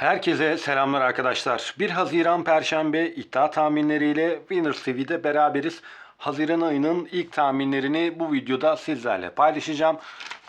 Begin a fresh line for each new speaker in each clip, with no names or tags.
Herkese selamlar arkadaşlar. 1 Haziran Perşembe iddia tahminleriyle Winners TV'de beraberiz. Haziran ayının ilk tahminlerini bu videoda sizlerle paylaşacağım.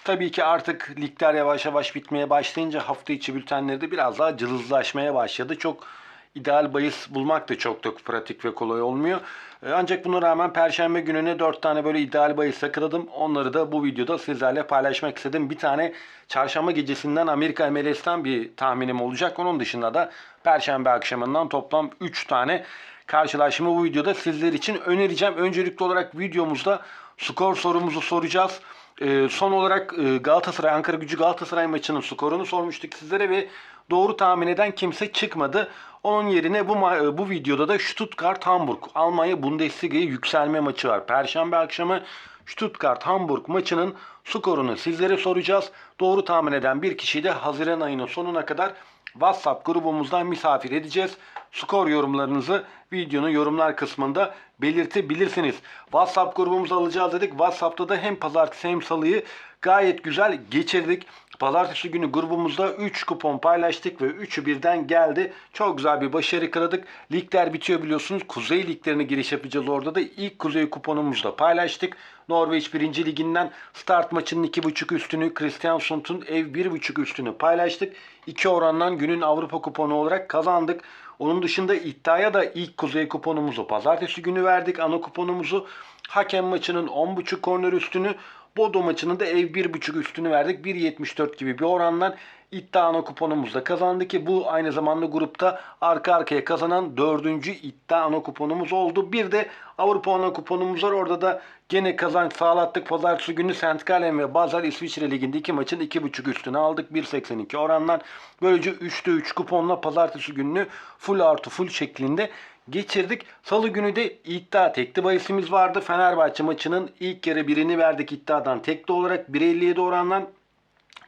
Tabii ki artık ligler yavaş yavaş bitmeye başlayınca hafta içi bültenleri de biraz daha cılızlaşmaya başladı. Çok ideal bahis bulmak da çok da pratik ve kolay olmuyor. Ee, Ancak buna rağmen Perşembe gününe 4 tane böyle ideal bahis yakaladım. Onları da bu videoda sizlerle paylaşmak istedim. Bir tane çarşamba gecesinden Amerika MLS'ten bir tahminim olacak. Onun dışında da Perşembe akşamından toplam 3 tane karşılaşma bu videoda sizler için önereceğim. Öncelikli olarak videomuzda skor sorumuzu soracağız. Ee, son olarak e, Galatasaray, Ankara gücü Galatasaray maçının skorunu sormuştuk sizlere ve doğru tahmin eden kimse çıkmadı. Onun yerine bu e, bu videoda da Stuttgart Hamburg Almanya Bundesliga'ya yükselme maçı var. Perşembe akşamı Stuttgart Hamburg maçının skorunu sizlere soracağız. Doğru tahmin eden bir kişiyi de Haziran ayının sonuna kadar WhatsApp grubumuzdan misafir edeceğiz. Skor yorumlarınızı videonun yorumlar kısmında belirtebilirsiniz. WhatsApp grubumuza alacağız dedik. WhatsApp'ta da hem pazartesi hem salıyı gayet güzel geçirdik. Pazartesi günü grubumuzda 3 kupon paylaştık ve 3'ü birden geldi. Çok güzel bir başarı kıladık. Ligler bitiyor biliyorsunuz. Kuzey liglerine giriş yapacağız orada da. ilk kuzey kuponumuzu da paylaştık. Norveç 1. liginden start maçının 2.5 üstünü Kristiansunds'un ev 1.5 üstünü paylaştık. 2 orandan günün Avrupa kuponu olarak kazandık. Onun dışında iddiaya da ilk kuzey kuponumuzu pazartesi günü verdik. Ana kuponumuzu hakem maçının 10.5 korner üstünü Bodo maçının da ev 1.5 üstünü verdik. 1.74 gibi bir orandan iddia ana kuponumuzda kazandı ki bu aynı zamanda grupta arka arkaya kazanan dördüncü iddia ana kuponumuz oldu. Bir de Avrupa ana kuponumuz var. Orada da gene kazanç sağlattık. Pazartesi günü St. Gallen ve Basel İsviçre Ligi'nde iki maçın 2.5 üstünü aldık. 1.82 orandan. Böylece 3'te 3 kuponla pazartesi gününü full artı full şeklinde geçirdik. Salı günü de iddia tekli bahisimiz vardı. Fenerbahçe maçının ilk yarı birini verdik iddiadan tekli olarak 1.57 orandan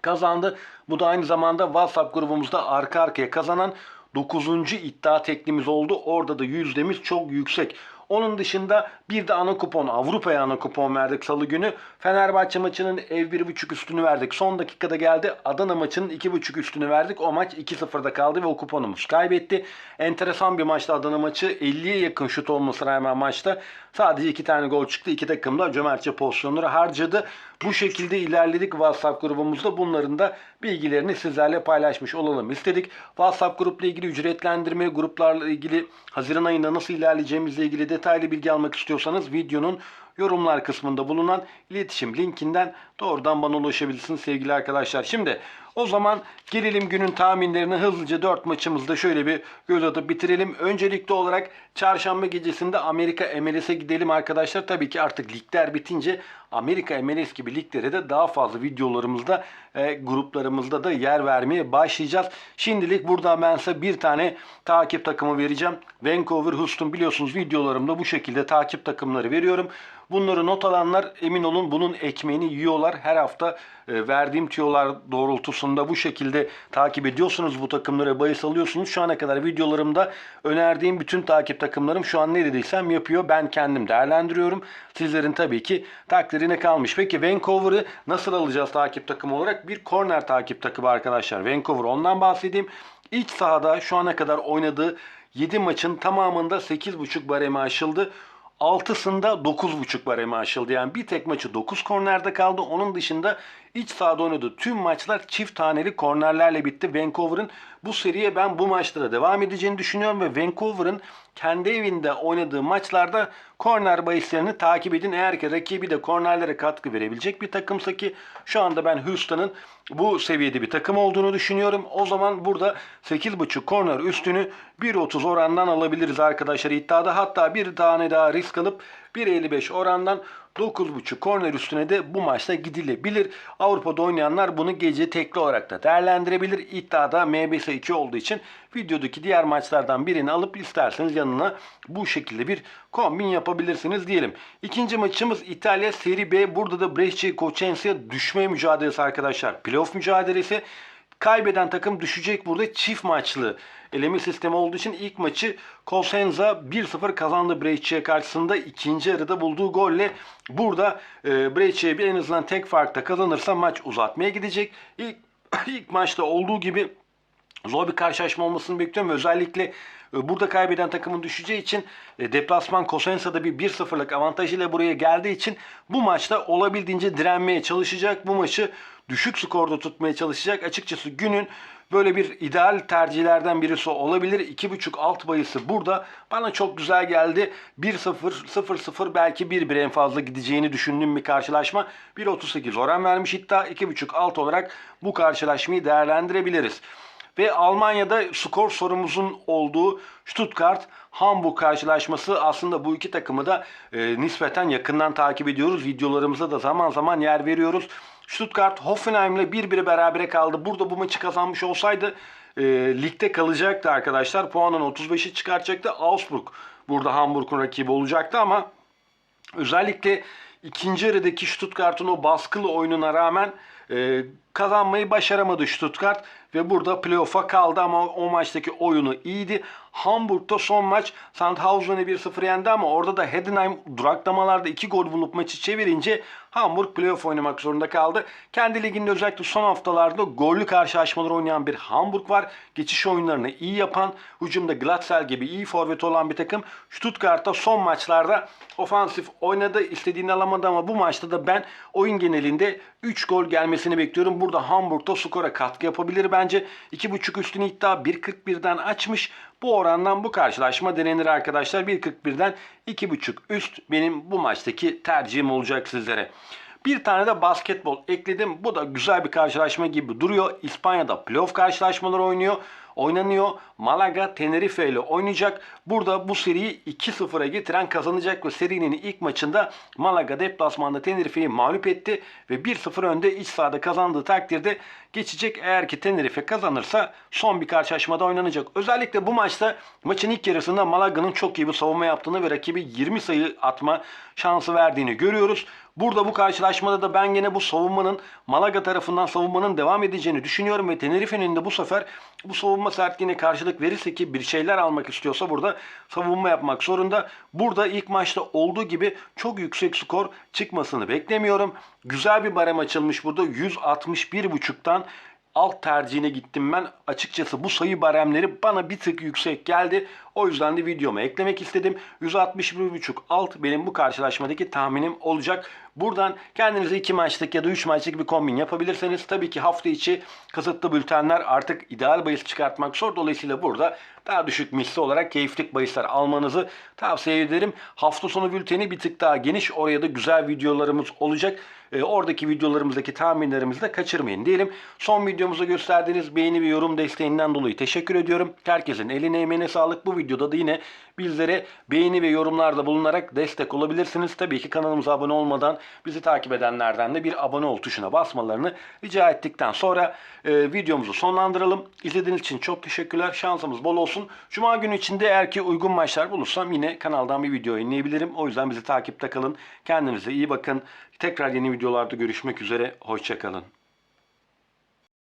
kazandı. Bu da aynı zamanda WhatsApp grubumuzda arka arkaya kazanan 9. iddia teklimiz oldu. Orada da yüzdemiz çok yüksek. Onun dışında bir de ana kupon Avrupa'ya ana kupon verdik salı günü. Fenerbahçe maçının ev 1.5 üstünü verdik. Son dakikada geldi. Adana maçının 2.5 üstünü verdik. O maç 2-0'da kaldı ve o kuponumuz kaybetti. Enteresan bir maçtı Adana maçı. 50'ye yakın şut olmasına rağmen maçta sadece 2 tane gol çıktı. İki takım da cömertçe pozisyonları harcadı. Bu şekilde ilerledik WhatsApp grubumuzda. Bunların da bilgilerini sizlerle paylaşmış olalım istedik. WhatsApp grupla ilgili ücretlendirme, gruplarla ilgili Haziran ayında nasıl ilerleyeceğimizle ilgili detaylı bilgi almak istiyorsanız videonun yorumlar kısmında bulunan iletişim linkinden doğrudan bana ulaşabilirsiniz sevgili arkadaşlar. Şimdi o zaman gelelim günün tahminlerini hızlıca 4 maçımızda şöyle bir göz atıp bitirelim. Öncelikli olarak çarşamba gecesinde Amerika MLS'e gidelim arkadaşlar. Tabii ki artık ligler bitince Amerika MLS gibi liglere de daha fazla videolarımızda, e, gruplarımızda da yer vermeye başlayacağız. Şimdilik burada ben size bir tane takip takımı vereceğim. Vancouver Houston biliyorsunuz videolarımda bu şekilde takip takımları veriyorum. Bunları not alanlar emin olun bunun ekmeğini yiyorlar. Her hafta e, verdiğim tüyolar doğrultusunda bu şekilde takip ediyorsunuz bu takımları bahis alıyorsunuz. Şu ana kadar videolarımda önerdiğim bütün takip takımlarım şu an ne dediysem yapıyor. Ben kendim değerlendiriyorum. Sizlerin tabii ki takdirine kalmış. Peki Vancouver'ı nasıl alacağız takip takımı olarak? Bir corner takip takımı arkadaşlar. Vancouver ondan bahsedeyim. İç sahada şu ana kadar oynadığı 7 maçın tamamında 8.5 bareme aşıldı. 6'sında 9.5 bareme aşıldı. Yani bir tek maçı 9 kornerde kaldı. Onun dışında iç sahada oynadığı tüm maçlar çift taneli kornerlerle bitti. Vancouver'ın bu seriye ben bu maçlara devam edeceğini düşünüyorum ve Vancouver'ın kendi evinde oynadığı maçlarda korner bahislerini takip edin. Eğer ki rakibi de kornerlere katkı verebilecek bir takımsa ki şu anda ben Houston'ın bu seviyede bir takım olduğunu düşünüyorum. O zaman burada 8.5 korner üstünü 1.30 orandan alabiliriz arkadaşlar iddiada. Hatta bir tane daha risk alıp 1.55 orandan 9.5 korner üstüne de bu maçta gidilebilir. Avrupa'da oynayanlar bunu gece tekli olarak da değerlendirebilir. İddiada MBS 2 olduğu için videodaki diğer maçlardan birini alıp isterseniz yanına bu şekilde bir kombin yapabilirsiniz diyelim. İkinci maçımız İtalya Serie B. Burada da Brescia Cosenza düşme mücadelesi arkadaşlar. Playoff mücadelesi. Kaybeden takım düşecek burada çift maçlı eleme sistemi olduğu için ilk maçı Cosenza 1-0 kazandı Brescia karşısında ikinci yarıda bulduğu golle burada e, bir en azından tek farkta kazanırsa maç uzatmaya gidecek. İlk, ilk maçta olduğu gibi zor bir karşılaşma olmasını bekliyorum. Özellikle e, burada kaybeden takımın düşeceği için e, deplasman Cosensa'da bir 1-0'lık avantajıyla buraya geldiği için bu maçta olabildiğince direnmeye çalışacak. Bu maçı düşük skorda tutmaya çalışacak. Açıkçası günün böyle bir ideal tercihlerden birisi olabilir. 2.5 alt bayısı burada. Bana çok güzel geldi. 1-0, 0-0 belki 1-1 en fazla gideceğini düşündüğüm bir karşılaşma. 1.38 oran vermiş iddia. 2.5 alt olarak bu karşılaşmayı değerlendirebiliriz. Ve Almanya'da skor sorumuzun olduğu Stuttgart Hamburg karşılaşması aslında bu iki takımı da e, nispeten yakından takip ediyoruz. Videolarımıza da zaman zaman yer veriyoruz. Stuttgart Hoffenheim'le 1-1 berabere kaldı. Burada bu maçı kazanmış olsaydı e, ligde kalacaktı arkadaşlar. Puanın 35'i çıkartacaktı. Augsburg burada Hamburg'un rakibi olacaktı ama özellikle ikinci yarıdaki Stuttgart'ın o baskılı oyununa rağmen e, kazanmayı başaramadı Stuttgart ve burada playoff'a kaldı ama o maçtaki oyunu iyiydi. Hamburg'da son maç Sandhausen'ı 1-0 yendi ama orada da Heidenheim duraklamalarda 2 gol bulup maçı çevirince Hamburg playoff oynamak zorunda kaldı. Kendi liginde özellikle son haftalarda gollü karşılaşmalar oynayan bir Hamburg var. Geçiş oyunlarını iyi yapan, hücumda Glatzel gibi iyi forvet olan bir takım. Stuttgart'ta son maçlarda ofansif oynadı, istediğini alamadı ama bu maçta da ben oyun genelinde 3 gol gelmesini bekliyorum. Burada Hamburg'da skora katkı yapabilir bence. 2.5 üstünü iddia 1.41'den açmış. Bu orandan bu karşılaşma denenir arkadaşlar. 1.41'den 2.5 üst benim bu maçtaki tercihim olacak sizlere. Bir tane de basketbol ekledim. Bu da güzel bir karşılaşma gibi duruyor. İspanya'da playoff karşılaşmaları oynuyor. Oynanıyor. Malaga Tenerife ile oynayacak. Burada bu seriyi 2-0'a getiren kazanacak ve serinin ilk maçında Malaga deplasmanda Tenerife'yi mağlup etti ve 1-0 önde iç sahada kazandığı takdirde geçecek. Eğer ki Tenerife kazanırsa son bir karşılaşmada oynanacak. Özellikle bu maçta maçın ilk yarısında Malaga'nın çok iyi bir savunma yaptığını ve rakibi 20 sayı atma şansı verdiğini görüyoruz. Burada bu karşılaşmada da ben gene bu savunmanın Malaga tarafından savunmanın devam edeceğini düşünüyorum ve Tenerife'nin de bu sefer bu savunma sertliğine karşılık verirse ki bir şeyler almak istiyorsa burada savunma yapmak zorunda. Burada ilk maçta olduğu gibi çok yüksek skor çıkmasını beklemiyorum. Güzel bir barem açılmış burada 161.5'tan alt tercihine gittim ben. Açıkçası bu sayı baremleri bana bir tık yüksek geldi. O yüzden de videoma eklemek istedim. 161.5 alt benim bu karşılaşmadaki tahminim olacak. Buradan kendinize 2 maçlık ya da 3 maçlık bir kombin yapabilirseniz tabii ki hafta içi kısıtlı bültenler artık ideal bahis çıkartmak zor. Dolayısıyla burada daha düşük misli olarak keyiflik bahisler almanızı tavsiye ederim. Hafta sonu bülteni bir tık daha geniş. Oraya da güzel videolarımız olacak. E, oradaki videolarımızdaki tahminlerimizi de kaçırmayın diyelim. Son videomuza gösterdiğiniz beğeni ve yorum desteğinden dolayı teşekkür ediyorum. Herkesin eline emeğine sağlık. Bu videoda da yine bizlere beğeni ve yorumlarda bulunarak destek olabilirsiniz. Tabii ki kanalımıza abone olmadan bizi takip edenlerden de bir abone ol tuşuna basmalarını rica ettikten sonra e, videomuzu sonlandıralım. İzlediğiniz için çok teşekkürler. Şansımız bol olsun. Cuma günü içinde eğer ki uygun maçlar bulursam yine kanaldan bir video yayınlayabilirim. O yüzden bizi takipte kalın. Kendinize iyi bakın. Tekrar yeni videolarda görüşmek üzere. Hoşçakalın.